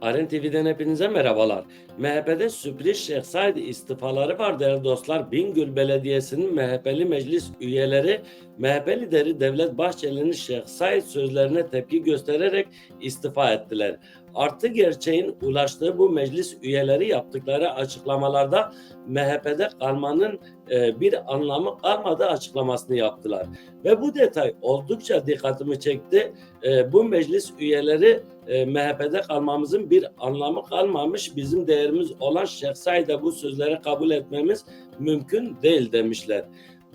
Aren TV'den hepinize merhabalar. MHP'de sürpriz Şeyh Said istifaları var değerli dostlar. Bingöl Belediyesi'nin MHP'li meclis üyeleri MHP lideri Devlet Bahçeli'nin Şeyh Said sözlerine tepki göstererek istifa ettiler. Artı gerçeğin ulaştığı bu meclis üyeleri yaptıkları açıklamalarda MHP'de kalmanın e, bir anlamı kalmadığı açıklamasını yaptılar. Ve bu detay oldukça dikkatimi çekti. E, bu meclis üyeleri e, MHP'de kalmamızın bir anlamı kalmamış. Bizim değerimiz olan Şeyh Said'e bu sözleri kabul etmemiz mümkün değil demişler.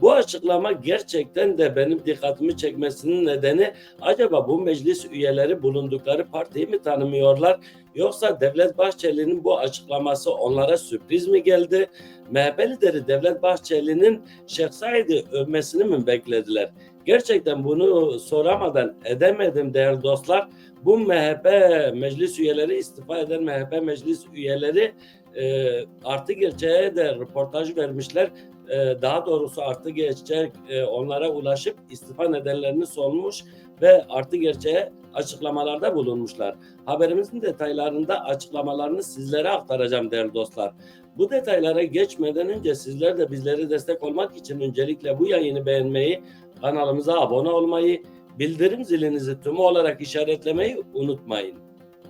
Bu açıklama gerçekten de benim dikkatimi çekmesinin nedeni acaba bu meclis üyeleri bulundukları partiyi mi tanımıyorlar yoksa Devlet Bahçeli'nin bu açıklaması onlara sürpriz mi geldi? MHP lideri Devlet Bahçeli'nin Şeyh Said'i övmesini mi beklediler? Gerçekten bunu soramadan edemedim değerli dostlar. Bu MHP meclis üyeleri istifa eden MHP meclis üyeleri e, artı gerçeğe de röportaj vermişler. E, daha doğrusu artı gerçek e, onlara ulaşıp istifa nedenlerini sormuş ve artı gerçeğe açıklamalarda bulunmuşlar. Haberimizin detaylarında açıklamalarını sizlere aktaracağım değerli dostlar. Bu detaylara geçmeden önce sizler de bizlere destek olmak için öncelikle bu yayını beğenmeyi, kanalımıza abone olmayı, bildirim zilinizi tümü olarak işaretlemeyi unutmayın.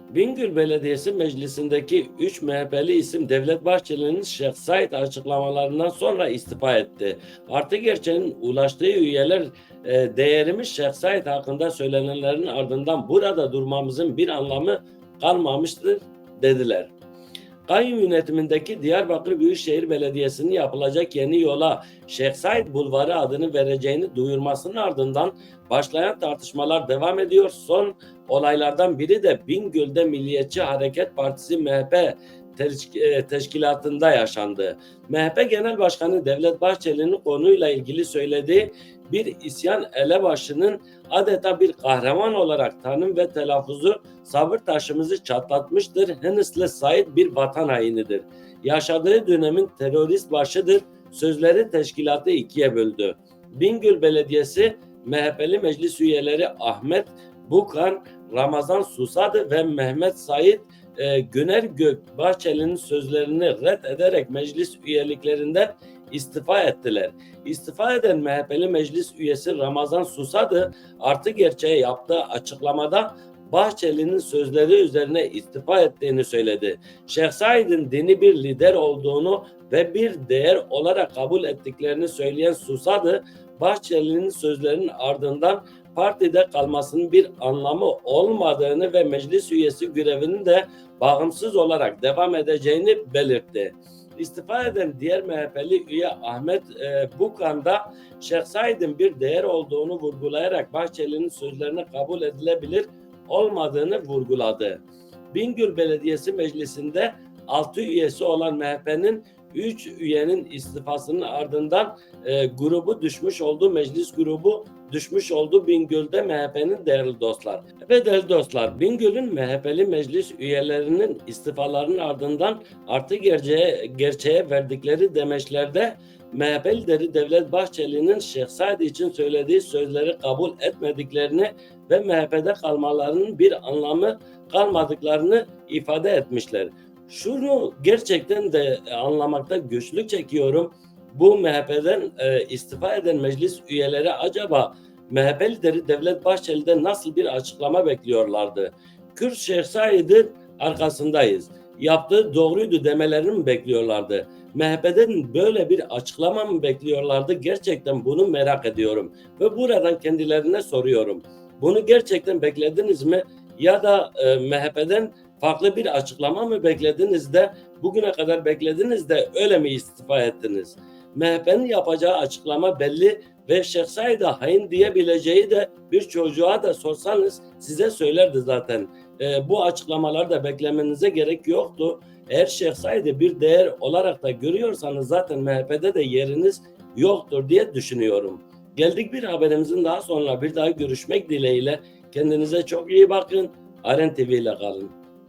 Bingöl Belediyesi Meclisi'ndeki 3 MHP'li isim Devlet Bahçeli'nin Said açıklamalarından sonra istifa etti. Artı gerçeğin ulaştığı üyeler e, değerimiz Said hakkında söylenenlerin ardından burada durmamızın bir anlamı kalmamıştır dediler. Kayyum yönetimindeki Diyarbakır Büyükşehir Belediyesi'nin yapılacak yeni yola Şeyh Said Bulvarı adını vereceğini duyurmasının ardından başlayan tartışmalar devam ediyor. Son olaylardan biri de Bingöl'de Milliyetçi Hareket Partisi MHP teşkilatında yaşandı. MHP Genel Başkanı Devlet Bahçeli'nin konuyla ilgili söylediği bir isyan elebaşının adeta bir kahraman olarak tanım ve telaffuzu sabır taşımızı çatlatmıştır. Henüsle Said bir vatan hainidir. Yaşadığı dönemin terörist başıdır. Sözleri teşkilatı ikiye böldü. Bingöl Belediyesi MHP'li meclis üyeleri Ahmet Bukan, Ramazan Susadı ve Mehmet Said e, Güner Gök Bahçeli'nin sözlerini red ederek meclis üyeliklerinden istifa ettiler. İstifa eden MHP'li meclis üyesi Ramazan Susadı artı gerçeğe yaptığı açıklamada Bahçeli'nin sözleri üzerine istifa ettiğini söyledi. Şeyh Said'in dini bir lider olduğunu ve bir değer olarak kabul ettiklerini söyleyen Susadı, Bahçeli'nin sözlerinin ardından partide kalmasının bir anlamı olmadığını ve meclis üyesi görevinin de bağımsız olarak devam edeceğini belirtti. İstifa eden diğer MHP'li üye Ahmet e, Bukan Said'in bir değer olduğunu vurgulayarak Bahçeli'nin sözlerini kabul edilebilir olmadığını vurguladı. Bingöl Belediyesi Meclisi'nde 6 üyesi olan MHP'nin 3 üyenin istifasının ardından e, grubu düşmüş oldu. Meclis grubu düşmüş oldu Bingöl'de MHP'nin değerli dostlar. Ve değerli dostlar Bingöl'ün MHP'li meclis üyelerinin istifalarının ardından artı gerçeğe, gerçeğe verdikleri demeçlerde MHP lideri Devlet Bahçeli'nin Şeyh Said için söylediği sözleri kabul etmediklerini ve MHP'de kalmalarının bir anlamı kalmadıklarını ifade etmişler. Şunu gerçekten de anlamakta güçlük çekiyorum. Bu MHP'den e, istifa eden meclis üyeleri acaba MHP lideri Devlet Bahçeli'den nasıl bir açıklama bekliyorlardı? Kürt Şeyh Said'in arkasındayız. Yaptığı doğruydu demelerini mi bekliyorlardı? MHP'den böyle bir açıklama mı bekliyorlardı? Gerçekten bunu merak ediyorum. Ve buradan kendilerine soruyorum. Bunu gerçekten beklediniz mi? Ya da e, MHP'den farklı bir açıklama mı beklediniz de bugüne kadar beklediniz de öyle mi istifa ettiniz? MHP'nin yapacağı açıklama belli ve Şeyh Said'e hain diyebileceği de bir çocuğa da sorsanız size söylerdi zaten. E, bu açıklamaları da beklemenize gerek yoktu. Eğer Şeyh Said'i bir değer olarak da görüyorsanız zaten MHP'de de yeriniz yoktur diye düşünüyorum. Geldik bir haberimizin daha sonra bir daha görüşmek dileğiyle. Kendinize çok iyi bakın. Aren TV ile kalın.